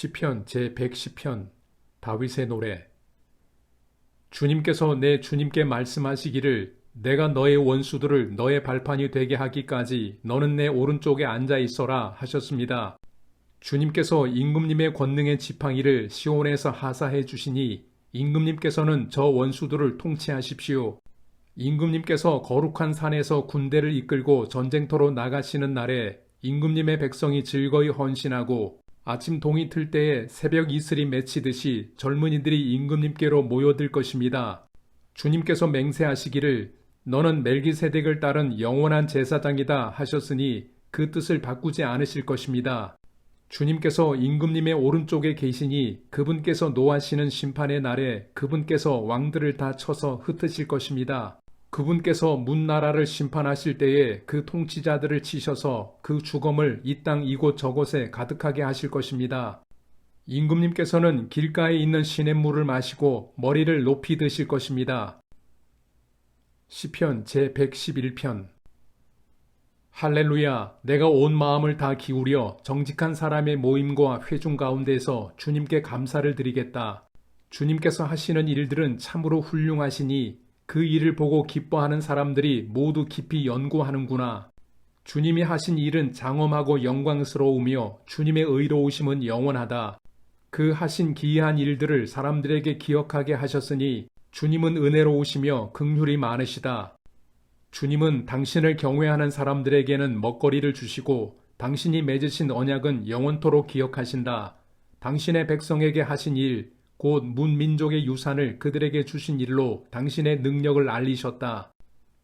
시편 제110편 다윗의 노래 주님께서 내 주님께 말씀하시기를 내가 너의 원수들을 너의 발판이 되게 하기까지 너는 내 오른쪽에 앉아 있어라 하셨습니다. 주님께서 임금님의 권능의 지팡이를 시온에서 하사해 주시니 임금님께서는 저 원수들을 통치하십시오. 임금님께서 거룩한 산에서 군대를 이끌고 전쟁터로 나가시는 날에 임금님의 백성이 즐거이 헌신하고 아침 동이 틀 때에 새벽 이슬이 맺히듯이 젊은이들이 임금님께로 모여들 것입니다. 주님께서 맹세하시기를 너는 멜기세덱을 따른 영원한 제사장이다 하셨으니 그 뜻을 바꾸지 않으실 것입니다. 주님께서 임금님의 오른쪽에 계시니 그분께서 노하시는 심판의 날에 그분께서 왕들을 다 쳐서 흩으실 것입니다. 그분께서 문나라를 심판하실 때에 그 통치자들을 치셔서 그 주검을 이 땅 이곳 저곳에 가득하게 하실 것입니다. 임금님께서는 길가에 있는 시냇물을 마시고 머리를 높이 드실 것입니다. 시편 제111편 할렐루야 내가 온 마음을 다 기울여 정직한 사람의 모임과 회중 가운데서 주님께 감사를 드리겠다. 주님께서 하시는 일들은 참으로 훌륭하시니 그 일을 보고 기뻐하는 사람들이 모두 깊이 연구하는구나. 주님이 하신 일은 장엄하고 영광스러우며 주님의 의로우심은 영원하다. 그 하신 기이한 일들을 사람들에게 기억하게 하셨으니 주님은 은혜로우시며 긍휼이 많으시다. 주님은 당신을 경외하는 사람들에게는 먹거리를 주시고 당신이 맺으신 언약은 영원토록 기억하신다. 당신의 백성에게 하신 일, 곧 문민족의 유산을 그들에게 주신 일로 당신의 능력을 알리셨다.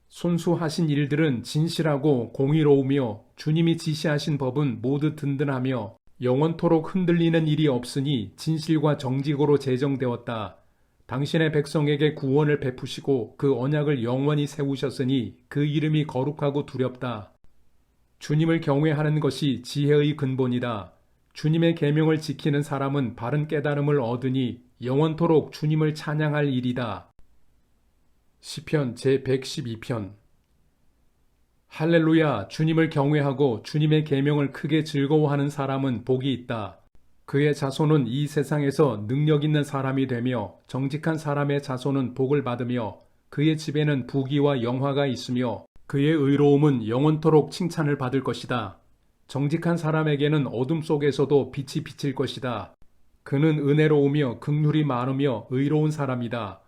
손수하신 일들은 진실하고 공의로우며 주님이 지시하신 법은 모두 든든하며 영원토록 흔들리는 일이 없으니 진실과 정직으로 제정되었다. 당신의 백성에게 구원을 베푸시고 그 언약을 영원히 세우셨으니 그 이름이 거룩하고 두렵다. 주님을 경외하는 것이 지혜의 근본이다. 주님의 계명을 지키는 사람은 바른 깨달음을 얻으니 영원토록 주님을 찬양할 일이다. 시편 제112편 할렐루야 주님을 경외하고 주님의 계명을 크게 즐거워하는 사람은 복이 있다. 그의 자손은 이 세상에서 능력 있는 사람이 되며 정직한 사람의 자손은 복을 받으며 그의 집에는 부귀와 영화가 있으며 그의 의로움은 영원토록 칭찬을 받을 것이다. 정직한 사람에게는 어둠 속에서도 빛이 비칠 것이다. 그는 은혜로우며 극률이 많으며 의로운 사람이다.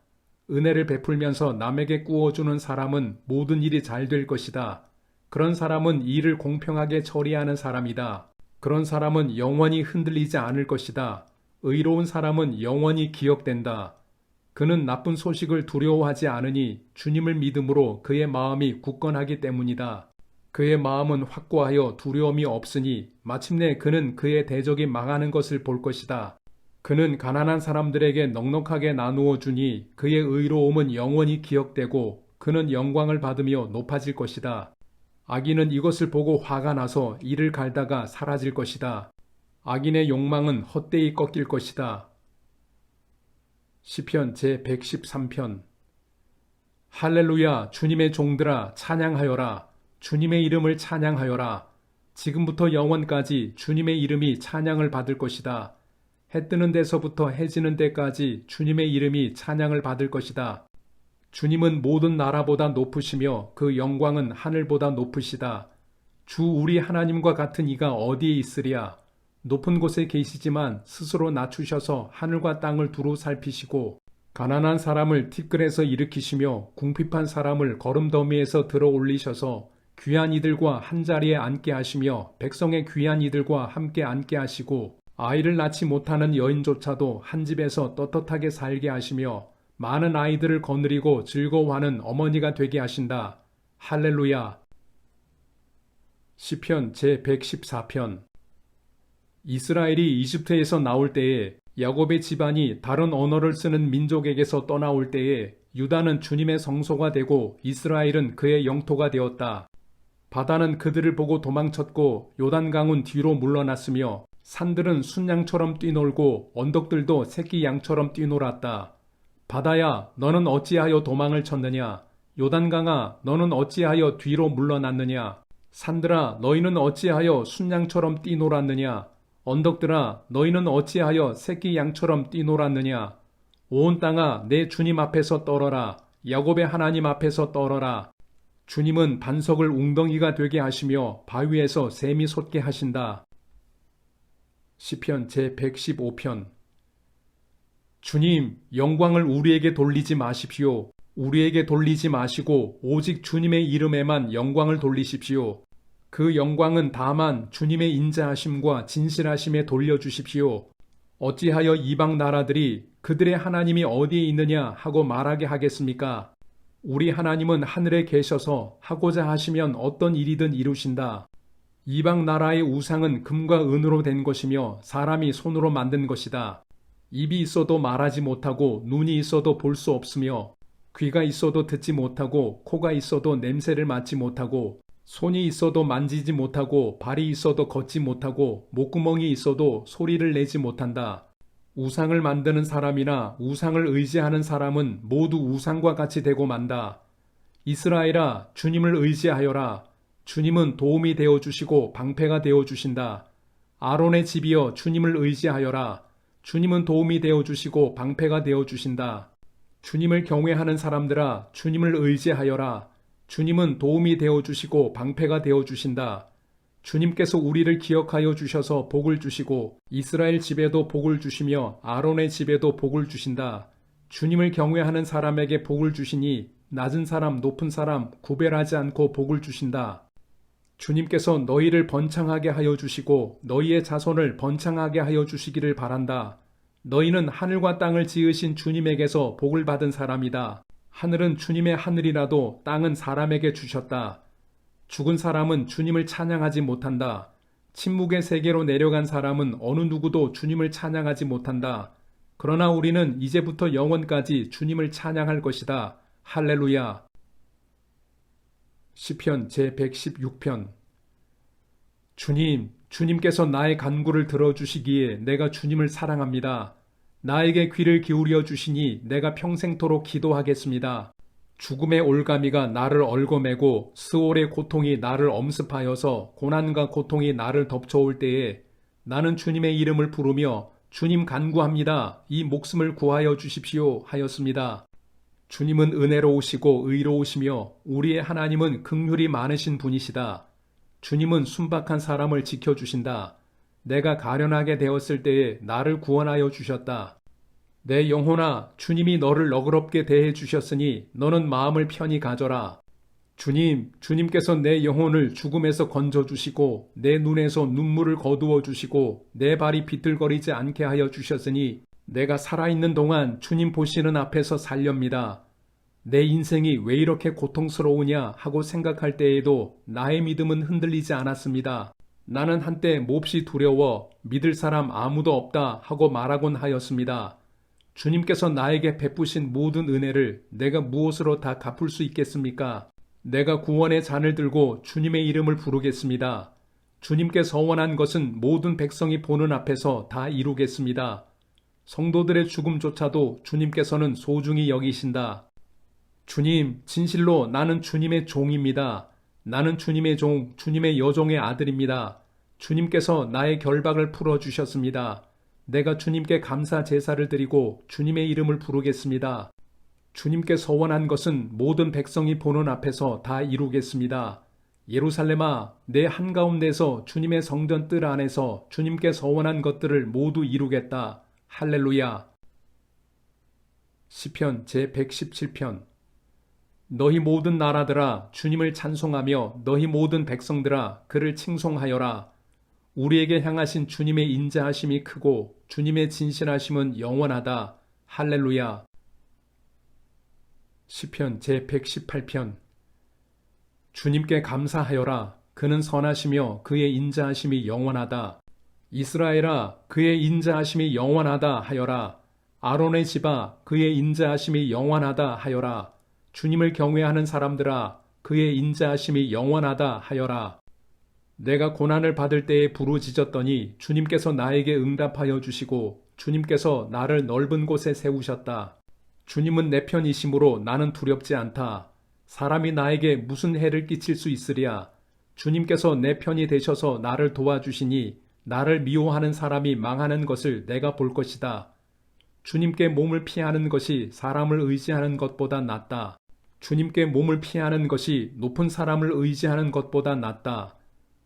은혜를 베풀면서 남에게 꾸어주는 사람은 모든 일이 잘 될 것이다. 그런 사람은 일을 공평하게 처리하는 사람이다. 그런 사람은 영원히 흔들리지 않을 것이다. 의로운 사람은 영원히 기억된다. 그는 나쁜 소식을 두려워하지 않으니 주님을 믿음으로 그의 마음이 굳건하기 때문이다. 그의 마음은 확고하여 두려움이 없으니 마침내 그는 그의 대적이 망하는 것을 볼 것이다. 그는 가난한 사람들에게 넉넉하게 나누어 주니 그의 의로움은 영원히 기억되고 그는 영광을 받으며 높아질 것이다. 악인은 이것을 보고 화가 나서 이를 갈다가 사라질 것이다. 악인의 욕망은 헛되이 꺾일 것이다. 시편 제113편 할렐루야 주님의 종들아 찬양하여라 주님의 이름을 찬양하여라 지금부터 영원까지 주님의 이름이 찬양을 받을 것이다. 해 뜨는 데서부터 해 지는 데까지 주님의 이름이 찬양을 받을 것이다. 주님은 모든 나라보다 높으시며 그 영광은 하늘보다 높으시다. 주 우리 하나님과 같은 이가 어디에 있으랴? 높은 곳에 계시지만 스스로 낮추셔서 하늘과 땅을 두루 살피시고 가난한 사람을 티끌에서 일으키시며 궁핍한 사람을 거름더미에서 들어 올리셔서 귀한 이들과 한 자리에 앉게 하시며 백성의 귀한 이들과 함께 앉게 하시고 아이를 낳지 못하는 여인조차도 한 집에서 떳떳하게 살게 하시며 많은 아이들을 거느리고 즐거워하는 어머니가 되게 하신다. 할렐루야. 시편 제114편 이스라엘이 이집트에서 나올 때에 야곱의 집안이 다른 언어를 쓰는 민족에게서 떠나올 때에 유다는 주님의 성소가 되고 이스라엘은 그의 영토가 되었다. 바다는 그들을 보고 도망쳤고 요단강은 뒤로 물러났으며 산들은 순양처럼 뛰놀고 언덕들도 새끼 양처럼 뛰놀았다. 바다야, 너는 어찌하여 도망을 쳤느냐? 요단강아, 너는 어찌하여 뒤로 물러났느냐? 산들아, 너희는 어찌하여 순양처럼 뛰놀았느냐? 언덕들아 너희는 어찌하여 새끼 양처럼 뛰놀았느냐 온 땅아 내 주님 앞에서 떨어라 야곱의 하나님 앞에서 떨어라 주님은 반석을 웅덩이가 되게 하시며 바위에서 샘이 솟게 하신다. 시편 제 115편 주님 영광을 우리에게 돌리지 마십시오. 우리에게 돌리지 마시고 오직 주님의 이름에만 영광을 돌리십시오. 그 영광은 다만 주님의 인자하심과 진실하심에 돌려주십시오. 어찌하여 이방 나라들이 그들의 하나님이 어디에 있느냐 하고 말하게 하겠습니까? 우리 하나님은 하늘에 계셔서 하고자 하시면 어떤 일이든 이루신다. 이방 나라의 우상은 금과 은으로 된 것이며 사람이 손으로 만든 것이다. 입이 있어도 말하지 못하고 눈이 있어도 볼 수 없으며 귀가 있어도 듣지 못하고 코가 있어도 냄새를 맡지 못하고 손이 있어도 만지지 못하고 발이 있어도 걷지 못하고 목구멍이 있어도 소리를 내지 못한다. 우상을 만드는 사람이나 우상을 의지하는 사람은 모두 우상과 같이 되고 만다. 이스라엘아, 주님을 의지하여라. 주님은 도움이 되어 주시고 방패가 되어 주신다. 아론의 집이여 주님을 의지하여라. 주님은 도움이 되어 주시고 방패가 되어 주신다. 주님을 경외하는 사람들아, 주님을 의지하여라. 주님은 도움이 되어 주시고 방패가 되어 주신다. 주님께서 우리를 기억하여 주셔서 복을 주시고 이스라엘 집에도 복을 주시며 아론의 집에도 복을 주신다. 주님을 경외하는 사람에게 복을 주시니 낮은 사람, 높은 사람 구별하지 않고 복을 주신다. 주님께서 너희를 번창하게 하여 주시고 너희의 자손을 번창하게 하여 주시기를 바란다. 너희는 하늘과 땅을 지으신 주님에게서 복을 받은 사람이다. 하늘은 주님의 하늘이라도 땅은 사람에게 주셨다. 죽은 사람은 주님을 찬양하지 못한다. 침묵의 세계로 내려간 사람은 어느 누구도 주님을 찬양하지 못한다. 그러나 우리는 이제부터 영원까지 주님을 찬양할 것이다. 할렐루야. 시편 제 116편 주님, 주님께서 나의 간구를 들어주시기에 내가 주님을 사랑합니다. 나에게 귀를 기울여 주시니 내가 평생토록 기도하겠습니다. 죽음의 올가미가 나를 얽어매고 스올의 고통이 나를 엄습하여서 고난과 고통이 나를 덮쳐올 때에 나는 주님의 이름을 부르며 주님 간구합니다. 이 목숨을 구하여 주십시오 하였습니다. 주님은 은혜로우시고 의로우시며 우리의 하나님은 극률이 많으신 분이시다. 주님은 순박한 사람을 지켜주신다. 내가 가련하게 되었을 때에 나를 구원하여 주셨다. 내 영혼아, 주님이 너를 너그럽게 대해 주셨으니 너는 마음을 편히 가져라. 주님, 주님께서 내 영혼을 죽음에서 건져 주시고 내 눈에서 눈물을 거두어 주시고 내 발이 비틀거리지 않게 하여 주셨으니 내가 살아있는 동안 주님 보시는 앞에서 살렵니다. 내 인생이 왜 이렇게 고통스러우냐 하고 생각할 때에도 나의 믿음은 흔들리지 않았습니다. 나는 한때 몹시 두려워 믿을 사람 아무도 없다 하고 말하곤 하였습니다. 주님께서 나에게 베푸신 모든 은혜를 내가 무엇으로 다 갚을 수 있겠습니까? 내가 구원의 잔을 들고 주님의 이름을 부르겠습니다. 주님께 서 원한 것은 모든 백성이 보는 앞에서 다 이루겠습니다. 성도들의 죽음조차도 주님께서는 소중히 여기신다. 주님, 진실로 나는 주님의 종입니다. 나는 주님의 종, 주님의 여종의 아들입니다. 주님께서 나의 결박을 풀어주셨습니다. 내가 주님께 감사 제사를 드리고 주님의 이름을 부르겠습니다. 주님께 서원한 것은 모든 백성이 보는 앞에서 다 이루겠습니다. 예루살렘아, 내 한가운데서 주님의 성전 뜰 안에서 주님께 서원한 것들을 모두 이루겠다. 할렐루야. 시편 제 117편 너희 모든 나라들아 주님을 찬송하며 너희 모든 백성들아 그를 칭송하여라. 우리에게 향하신 주님의 인자하심이 크고 주님의 진실하심은 영원하다. 할렐루야. 시편 제 118편 주님께 감사하여라. 그는 선하시며 그의 인자하심이 영원하다. 이스라엘아 그의 인자하심이 영원하다 하여라. 아론의 집아 그의 인자하심이 영원하다 하여라. 주님을 경외하는 사람들아 그의 인자하심이 영원하다 하여라. 내가 고난을 받을 때에 부르짖었더니 주님께서 나에게 응답하여 주시고 주님께서 나를 넓은 곳에 세우셨다. 주님은 내 편이심으로 나는 두렵지 않다. 사람이 나에게 무슨 해를 끼칠 수 있으랴. 주님께서 내 편이 되셔서 나를 도와주시니 나를 미워하는 사람이 망하는 것을 내가 볼 것이다. 주님께 몸을 피하는 것이 사람을 의지하는 것보다 낫다. 주님께 몸을 피하는 것이 높은 사람을 의지하는 것보다 낫다.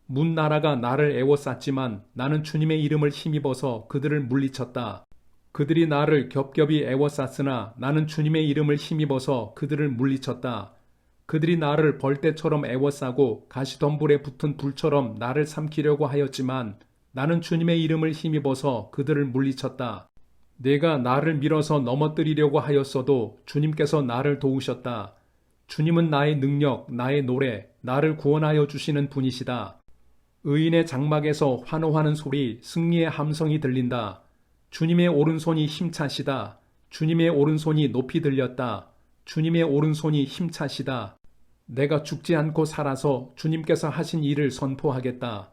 문 나라가 나를 애워쌌지만 나는 주님의 이름을 힘입어서 그들을 물리쳤다. 그들이 나를 겹겹이 애워쌌으나 나는 주님의 이름을 힘입어서 그들을 물리쳤다. 그들이 나를 벌떼처럼 애워싸고 가시덤불에 붙은 불처럼 나를 삼키려고 하였지만 나는 주님의 이름을 힘입어서 그들을 물리쳤다. 내가 나를 밀어서 넘어뜨리려고 하였어도 주님께서 나를 도우셨다. 주님은 나의 능력, 나의 노래, 나를 구원하여 주시는 분이시다. 의인의 장막에서 환호하는 소리, 승리의 함성이 들린다. 주님의 오른손이 힘차시다. 주님의 오른손이 높이 들렸다. 주님의 오른손이 힘차시다. 내가 죽지 않고 살아서 주님께서 하신 일을 선포하겠다.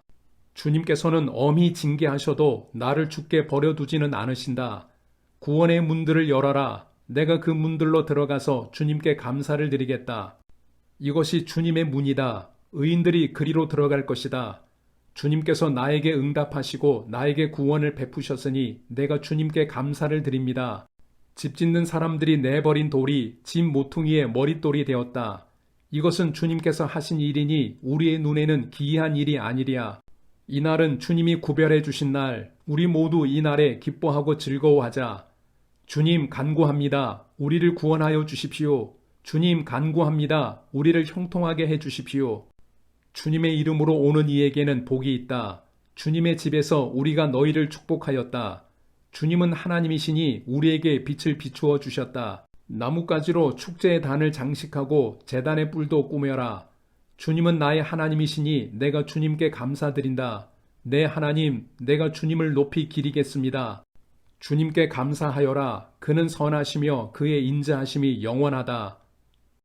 주님께서는 엄히 징계하셔도 나를 죽게 버려두지는 않으신다. 구원의 문들을 열어라. 내가 그 문들로 들어가서 주님께 감사를 드리겠다. 이것이 주님의 문이다. 의인들이 그리로 들어갈 것이다. 주님께서 나에게 응답하시고 나에게 구원을 베푸셨으니 내가 주님께 감사를 드립니다. 집 짓는 사람들이 내버린 돌이 집 모퉁이의 머릿돌이 되었다. 이것은 주님께서 하신 일이니 우리의 눈에는 기이한 일이 아니랴. 이날은 주님이 구별해 주신 날, 우리 모두 이 날에 기뻐하고 즐거워하자. 주님 간구합니다. 우리를 구원하여 주십시오. 주님 간구합니다. 우리를 형통하게 해 주십시오. 주님의 이름으로 오는 이에게는 복이 있다. 주님의 집에서 우리가 너희를 축복하였다. 주님은 하나님이시니 우리에게 빛을 비추어 주셨다. 나뭇가지로 축제의 단을 장식하고 재단의 뿔도 꾸며라. 주님은 나의 하나님이시니 내가 주님께 감사드린다. 내 하나님, 내가 주님을 높이 기리겠습니다. 주님께 감사하여라. 그는 선하시며 그의 인자하심이 영원하다.